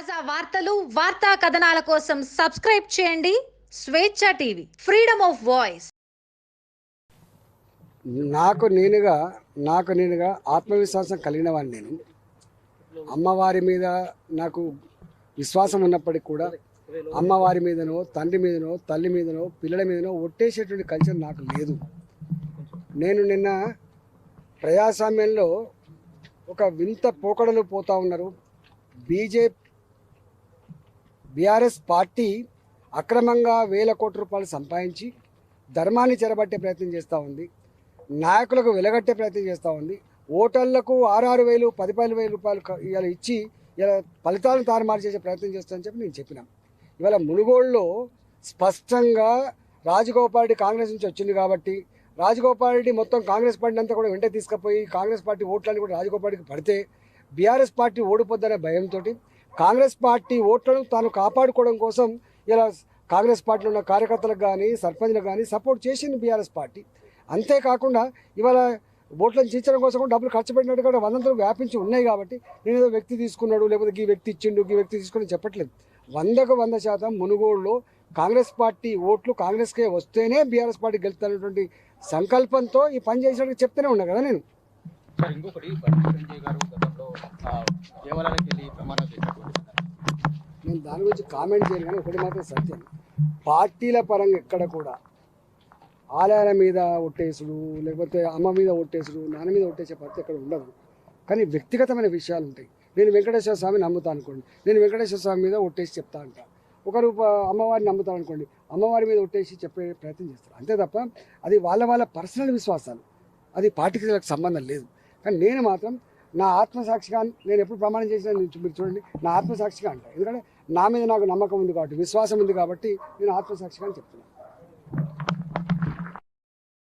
తాజా వార్తలు వార్తా కథనాల కోసం సబ్స్క్రైబ్ చేయండి. స్వేచ్ఛ టీవీ ఫ్రీడమ్ ఆఫ్ వాయిస్. నాకు నేనుగా నాకు నేనుగా ఆత్మవిశ్వాసం కలిగిన వాడిని నేను. అమ్మవారి మీద నాకు విశ్వాసం ఉన్నప్పటికీ కూడా అమ్మవారి మీదనో తండ్రి మీదనో తల్లి మీదనో పిల్లల మీదనో ఒట్టేసేటువంటి కల్చర్ నాకు లేదు. నేను నిన్న ప్రజాస్వామ్యంలో ఒక వింత పోకడలు పోతా ఉన్నారు. బీజేపీ బీఆర్ఎస్ పార్టీ అక్రమంగా వేల కోట్ల రూపాయలు సంపాదించి ధర్మాన్ని చెరబట్టే ప్రయత్నం చేస్తూ ఉంది. నాయకులకు వెలగట్టే ప్రయత్నం చేస్తూ ఉంది. ఓటర్లకు ఆరు వేలు పది పది వేల రూపాయలు ఇలా ఇచ్చి ఇలా ఫలితాలను తారుమారు చేసే ప్రయత్నం చేస్తానని చెప్పి నేను చెప్పినాం. ఇవాళ మునుగోడులో స్పష్టంగా రాజగోపాల్ రెడ్డి కాంగ్రెస్ నుంచి వచ్చింది కాబట్టి రాజగోపాల్ రెడ్డి మొత్తం కాంగ్రెస్ పార్టీ అంతా కూడా వెంట తీసుకుపోయి కాంగ్రెస్ పార్టీ ఓట్లన్నీ కూడా రాజగోపాల్ రెడ్డికి పడితే బీఆర్ఎస్ పార్టీ ఓడిపోద్దనే భయంతో కాంగ్రెస్ పార్టీ ఓట్లను తాను కాపాడుకోవడం కోసం ఇలా కాంగ్రెస్ పార్టీలో ఉన్న కార్యకర్తలకు కానీ సర్పంచ్లకు కానీ సపోర్ట్ చేసింది బీఆర్ఎస్ పార్టీ. అంతేకాకుండా ఇవాళ ఓట్లను చీల్చడం కోసం డబ్బులు ఖర్చు పెట్టినట్టు కూడా వందలు వ్యాపించి ఉన్నాయి కాబట్టి నేను ఏదో వ్యక్తి తీసుకున్నాడు లేకపోతే ఈ వ్యక్తి ఇచ్చిండు ఈ వ్యక్తి తీసుకుని చెప్పట్లేదు. వందకు వంద శాతం మునుగోడులో కాంగ్రెస్ పార్టీ ఓట్లు కాంగ్రెస్కే వస్తేనే బీఆర్ఎస్ పార్టీ గెలుస్తున్నటువంటి సంకల్పంతో ఈ పని చేసినట్టు చెప్తూనే ఉన్నా కదా నేను. ఇంకొకటి బండి సంజయ్ గారు గతంలో దేవాలయానికి వెళ్ళి నేను దాని గురించి కామెంట్ చేయను కానీ ఒకటి మాత్రం సత్యం. పార్టీల పరంగా ఎక్కడ కూడా ఆలయాల మీద ఒట్టేసుడు లేకపోతే అమ్మ మీద ఒట్టేసుడు నాన్న మీద ఒట్టేసే పద్ధతి ఎక్కడ ఉండదు. కానీ వ్యక్తిగతమైన విషయాలు ఉంటాయి. నేను వెంకటేశ్వర స్వామిని నమ్ముతా అనుకోండి. నేను వెంకటేశ్వర స్వామి మీద ఒట్టేసి చెప్తా అంట. ఒకరు అమ్మవారిని నమ్ముతాను అనుకోండి. అమ్మవారి మీద ఒట్టేసి చెప్పే ప్రయత్నం చేస్తారు. అంతే తప్ప అది వాళ్ళ వాళ్ళ పర్సనల్ విశ్వాసాలు. అది పార్టీకి సంబంధం లేదు. కానీ నేను మాత్రం నా ఆత్మసాక్షిగా నేను ఎప్పుడు ప్రమాణం చేసినా మీరు చూడండి నా ఆత్మసాక్షిగా అంట. ఎందుకంటే నా మీద నాకు నమ్మకం ఉంది కాబట్టి విశ్వాసం ఉంది కాబట్టి నేను ఆత్మసాక్షిగా అని చెప్తున్నాను.